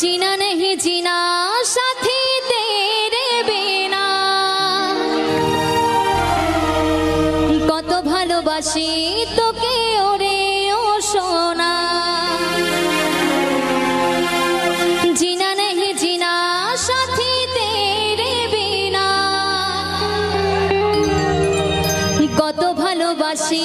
जीना नहीं जीना साथी तेरे बिना কত ভালোবাসি তোকে ওরে ও সোনা। জিনা নেহি জিনা সাথী তেরে বিনা। কত ভালোবাসি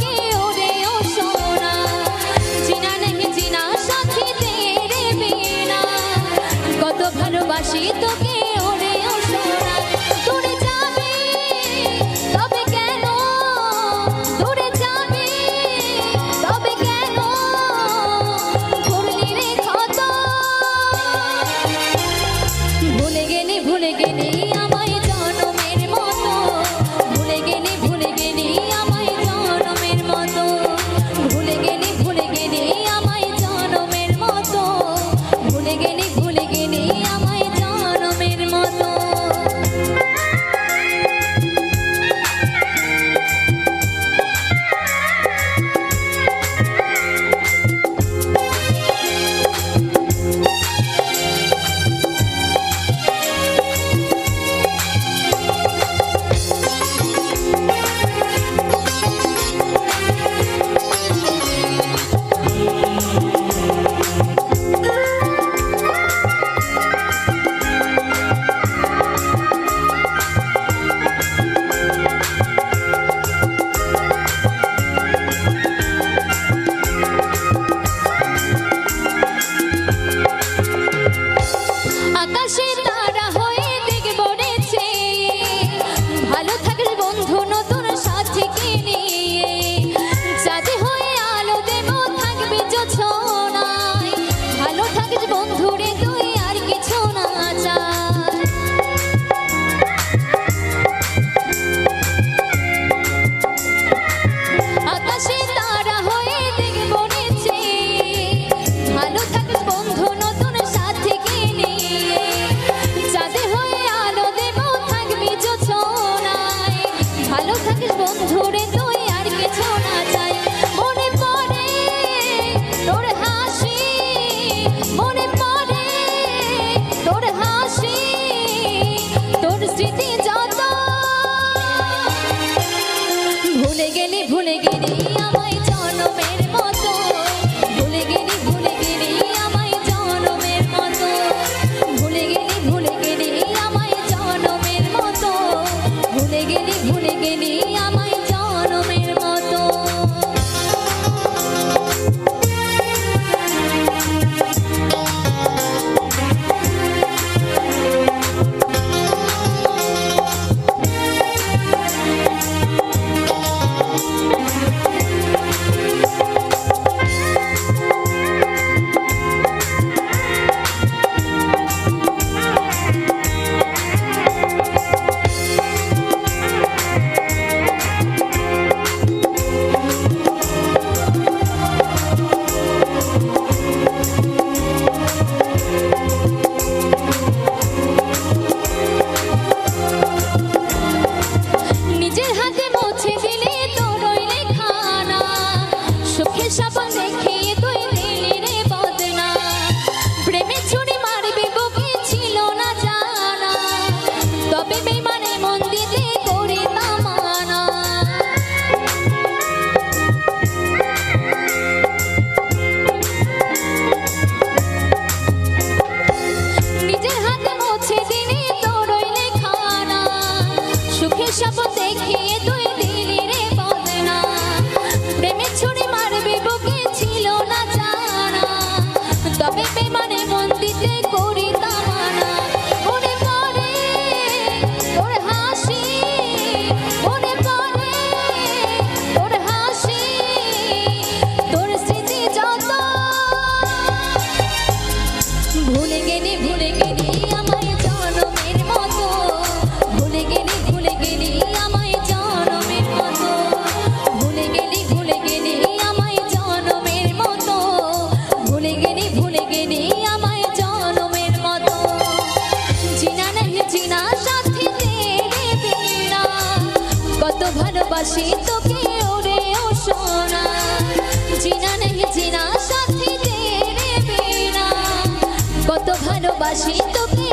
के আকাশে ভালোবাসি তোকে ওরে ও সোনা। জিনা নেই জিনা সাথে তেরে বিনা কত ভালোবাসি তোকে